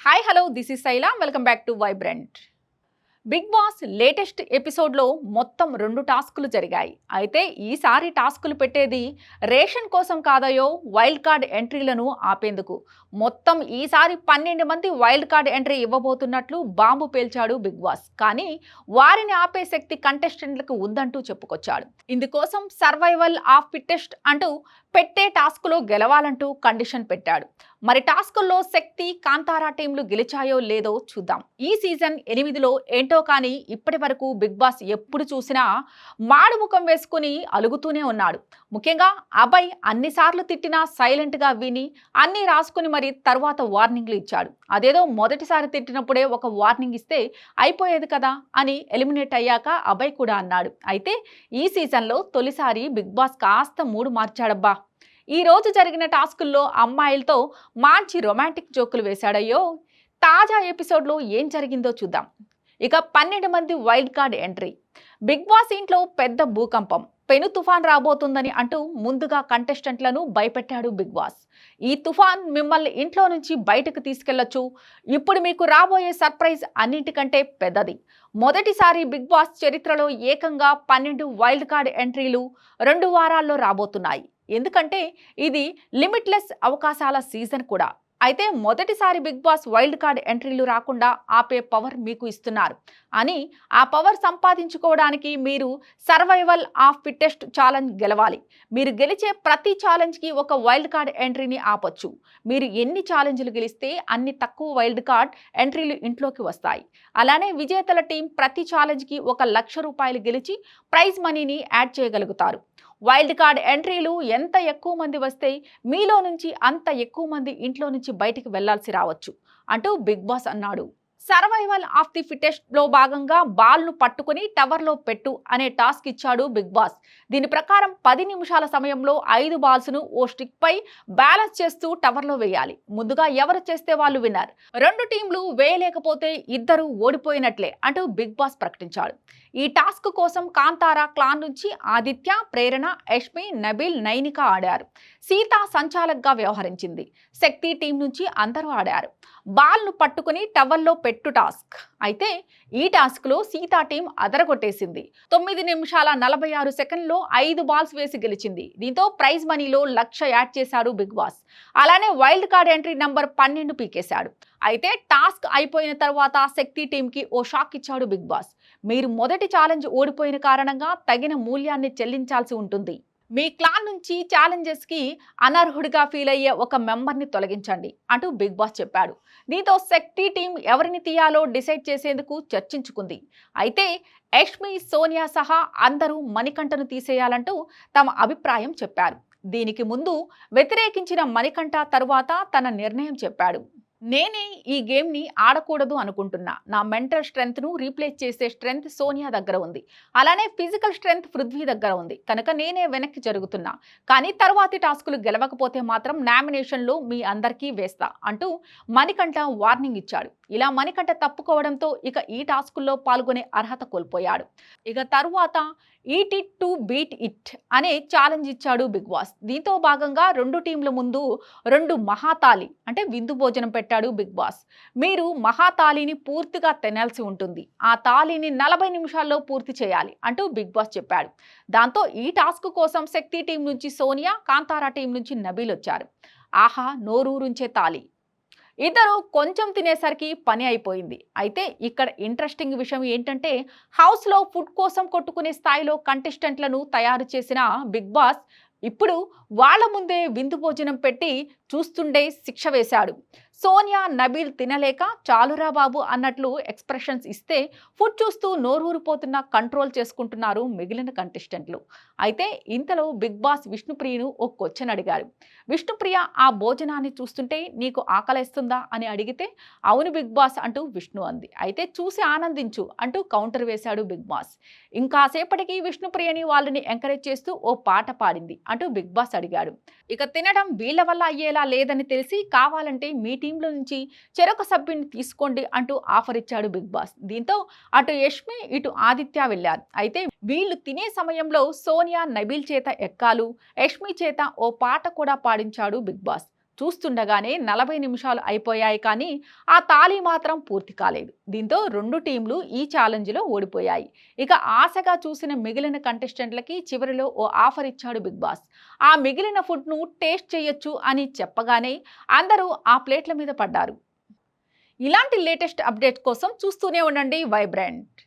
hi hello this is Shaila welcome back to vibrant Bigg Boss latest ఎపిసోడ్లో మొత్తం రెండు టాస్కులు జరిగాయి. అయితే ఈసారి టాస్కులు పెట్టేది రేషన్ కోసం కాదయో వైల్డ్ కార్డ్ ఎంట్రీలను ఆపేందుకు. మొత్తం ఈసారి పన్నెండు మంది వైల్డ్ కార్డ్ ఎంట్రీ ఇవ్వబోతున్నట్లు బాంబు పేల్చాడు బిగ్ బాస్. కానీ వారిని ఆపే శక్తి కంటెస్టెంట్లకు ఉందంటూ చెప్పుకొచ్చాడు. ఇందుకోసం సర్వైవల్ ఆఫ్ ఫిట్టెస్ట్ అంటూ పెట్టే టాస్కులో గెలవాలంటూ కండిషన్ పెట్టాడు. మరి టాస్కుల్లో శక్తి కాంతారా టీంలు గెలిచాయో లేదో చూద్దాం. ఈ సీజన్ ఎనిమిదిలో ఏంటో కానీ ఇప్పటి వరకు బిగ్ బాస్ ఎప్పుడు చూసినా మాడు ముఖం వేసుకుని అలుగుతూనే ఉన్నాడు. ముఖ్యంగా అభయ్ అన్నిసార్లు తిట్టినా సైలెంట్గా విని అన్నీ రాసుకుని మరి తర్వాత వార్నింగ్లు ఇచ్చాడు. అదేదో మొదటిసారి తిట్టినప్పుడే ఒక వార్నింగ్ ఇస్తే అయిపోయేది కదా అని ఎలిమినేట్ అయ్యాక అభయ్ కూడా అన్నాడు. అయితే ఈ సీజన్లో తొలిసారి బిగ్ బాస్ కాస్త మూడు మార్చాడబ్బా. ఈ రోజు జరిగిన టాస్కుల్లో అమ్మాయిలతో మంచి రొమాంటిక్ జోకులు వేశాడయ్యో. తాజా ఎపిసోడ్లో ఏం జరిగిందో చూద్దాం. ఇక పన్నెండు మంది wild card entry. Bigg Boss ఇంట్లో పెద్ద భూకంపం. పెను తుఫాన్ రాబోతుందని అంటూ ముందుగా కంటెస్టెంట్లను భయపెట్టాడు బిగ్ బాస్. ఈ తుఫాన్ మిమ్మల్ని ఇంట్లో నుంచి బయటకు తీసుకెళ్ళొచ్చు. ఇప్పుడు మీకు రాబోయే సర్ప్రైజ్ అన్నింటికంటే పెద్దది. మొదటిసారి బిగ్ బాస్ చరిత్రలో ఏకంగా పన్నెండు వైల్డ్ కార్డ్ ఎంట్రీలు రెండు వారాల్లో రాబోతున్నాయి. ఎందుకంటే ఇది లిమిట్లెస్ అవకాశాల సీజన్ కూడా. అయితే మొదటిసారి బిగ్ బాస్ వైల్డ్ కార్డ్ ఎంట్రీలు రాకుండా ఆపే పవర్ మీకు ఇస్తున్నారు. అని ఆ పవర్ సంపాదించుకోవడానికి మీరు సర్వైవల్ ఆఫ్ ఫిట్టెస్ట్ ఛాలెంజ్ గెలవాలి. మీరు గెలిచే ప్రతి ఛాలెంజ్కి ఒక వైల్డ్ కార్డ్ ఎంట్రీని ఆపొచ్చు. మీరు ఎన్ని ఛాలెంజ్లు గెలిస్తే అన్ని తక్కువ వైల్డ్ కార్డ్ ఎంట్రీలు ఇంట్లోకి వస్తాయి. అలానే విజేతల టీం ప్రతి ఛాలెంజ్కి ఒక లక్ష రూపాయలు గెలిచి ప్రైజ్ మనీని యాడ్ చేయగలుగుతారు. వైల్డ్ కార్డ్ ఎంట్రీలు ఎంత ఎక్కువ మంది వస్తే మీలో నుంచి అంత ఎక్కువ మంది ఇంట్లో నుంచి బయటికి వెళ్ళాల్సి రావచ్చు అంటూ బిగ్ బాస్ అన్నాడు. సర్వైవల్ ఆఫ్ ది ఫిటెస్ట్లో భాగంగా బాల్ను పట్టుకుని టవర్లో పెట్టు అనే టాస్క్ ఇచ్చాడు బిగ్ బాస్. దీని ప్రకారం పది నిమిషాల సమయంలో ఐదు బాల్స్ను ఓ స్టిక్ పై బ్యాలెన్స్ చేస్తూ టవర్లో వేయాలి. ముందుగా ఎవరు చేస్తే వాళ్ళు విన్నారు? రెండు టీంలు వేయలేకపోతే ఇద్దరు ఓడిపోయినట్లే అంటూ బిగ్ బాస్ ప్రకటించాడు. ఈ టాస్క్ కోసం కాంతారా క్లాన్ నుంచి ఆదిత్య ప్రేరణ యష్మి నబీల్ నైనిక ఆడారు. సీత సంచాలక్గా వ్యవహరించింది. శక్తి టీం నుంచి అందరూ ఆడారు. బాల్ను పట్టుకుని టవర్లో పెట్టు టాస్క్. అయితే ఈ టాస్క్లో సీతా టీం అదరగొట్టేసింది. తొమ్మిది నిమిషాల నలభై ఆరు సెకండ్లో ఐదు బాల్స్ వేసి గెలిచింది. దీంతో ప్రైజ్ మనీలో లక్ష యాడ్ చేశాడు బిగ్ బాస్. అలానే వైల్డ్ కార్డ్ ఎంట్రీ నంబర్ పన్నెండు పీకేశాడు. అయితే టాస్క్ అయిపోయిన తర్వాత శక్తి టీంకి ఓ షాక్ ఇచ్చాడు బిగ్ బాస్. మీరు మొదటి ఛాలెంజ్ ఓడిపోయిన కారణంగా తగిన మూల్యాన్ని చెల్లించాల్సి ఉంటుంది. మీ క్లాన్ నుంచి ఛాలెంజెస్కి అనర్హుడిగా ఫీల్ అయ్యే ఒక మెంబర్ని తొలగించండి అంటూ బిగ్ బాస్ చెప్పాడు. దీంతో శక్తి టీం ఎవరిని తీయాలో డిసైడ్ చేసేందుకు చర్చించుకుంది. అయితే యష్మి సోనియా సహా అందరూ మణికంఠను తీసేయాలంటూ తమ అభిప్రాయం చెప్పారు. దీనికి ముందు వ్యతిరేకించిన మణికంఠ తరువాత తన నిర్ణయం చెప్పాడు. నేనే ఈ గేమ్ని ఆడకూడదు అనుకుంటున్నా. నా మెంటల్ స్ట్రెంగ్త్ను రీప్లేస్ చేసే స్ట్రెంగ్త్ సోనియా దగ్గర ఉంది. అలానే ఫిజికల్ స్ట్రెంగ్త్ పృథ్వీ దగ్గర ఉంది. కనుక నేనే వెనక్కి జరుగుతున్నా. కానీ తర్వాతి టాస్కులు గెలవకపోతే మాత్రం నామినేషన్లో మీ అందరికీ వేస్తా అంటూ మణికంఠ వార్నింగ్ ఇచ్చాడు. ఇలా మణికంఠ తప్పుకోవడంతో ఇక ఈ టాస్కుల్లో పాల్గొనే అర్హత కోల్పోయాడు. ఇక తరువాత eat it to beat it అనే ఛాలెంజ్ ఇచ్చాడు బిగ్ బాస్. దీంతో భాగంగా రెండు టీంల ముందు రెండు మహాతాలి అంటే విందు భోజనం పెట్టాడు బిగ్ బాస్. మీరు మహాతాలిని పూర్తిగా తినాల్సి ఉంటుంది. ఆ తాలిని నలభై నిమిషాల్లో పూర్తి చేయాలి అంటూ బిగ్ బాస్ చెప్పాడు. దాంతో ఈ టాస్క్ కోసం శక్తి టీం నుంచి సోనియా కాంతారా టీం నుంచి నబీల్ వచ్చారు. ఆహా నోరూరుంచే తాలి ఇద్దరు కొంచెం తినేసరికి పని అయిపోయింది. అయితే ఇక్కడ ఇంట్రెస్టింగ్ విషయం ఏంటంటే హౌస్లో ఫుడ్ కోసం కొట్టుకునే స్థాయిలో కంటెస్టెంట్లను తయారు చేసిన బిగ్ బాస్ ఇప్పుడు వాళ్ళ ముందే విందు భోజనం పెట్టి చూస్తుండే శిక్ష వేశాడు. సోనియా నబీల్ తినలేక చాలురా బాబు అన్నట్లు ఎక్స్ప్రెషన్స్ ఇస్తే ఫుడ్ చూస్తూ నోరూరిపోతున్న కంట్రోల్ చేసుకుంటున్నారు మిగిలిన కంటెస్టెంట్లు. అయితే ఇంతలో బిగ్ బాస్ విష్ణుప్రియను ఓ క్వశ్చన్ అడిగారు. విష్ణుప్రియ ఆ భోజనాన్ని చూస్తుంటే నీకు ఆకలేస్తుందా అని అడిగితే అవును బిగ్ బాస్ అంటూ విష్ణు అంది. అయితే చూసి ఆనందించు అంటూ కౌంటర్ వేశాడు బిగ్ బాస్. ఇంకాసేపటికి విష్ణుప్రియని వాళ్ళని ఎంకరేజ్ చేస్తూ ఓ పాట పాడింది అంటూ బిగ్ బాస్ అడిగాడు. ఇక తినడం వీళ్ళ వల్ల అయ్యేలా లేదని తెలిసి కావాలంటే మీ టీంలో నుంచి చెరొక సభ్యుని తీసుకోండి అంటూ ఆఫర్ ఇచ్చాడు బిగ్ బాస్. దీంతో అటు యష్మి ఇటు ఆదిత్య వెళ్ళారు. అయితే వీళ్ళు తినే సమయంలో సోనియా నబీల్ చేత ఎక్కాలు యష్మి చేత ఓ పాట కూడా పాడించాడు బిగ్ బాస్. చూస్తుండగానే నలభై నిమిషాలు అయిపోయాయి కానీ ఆ తాళి మాత్రం పూర్తి కాలేదు. దీంతో రెండు టీంలు ఈ ఛాలెంజ్లో ఓడిపోయాయి. ఇక ఆశగా చూసిన మిగిలిన కంటెస్టెంట్లకి చివరిలో ఓ ఆఫర్ ఇచ్చాడు బిగ్ బాస్. ఆ మిగిలిన ఫుడ్ను టేస్ట్ చేయొచ్చు అని చెప్పగానే అందరూ ఆ ప్లేట్ల మీద పడ్డారు. ఇలాంటి లేటెస్ట్ అప్డేట్ కోసం చూస్తూనే ఉండండి వైబ్రాంట్.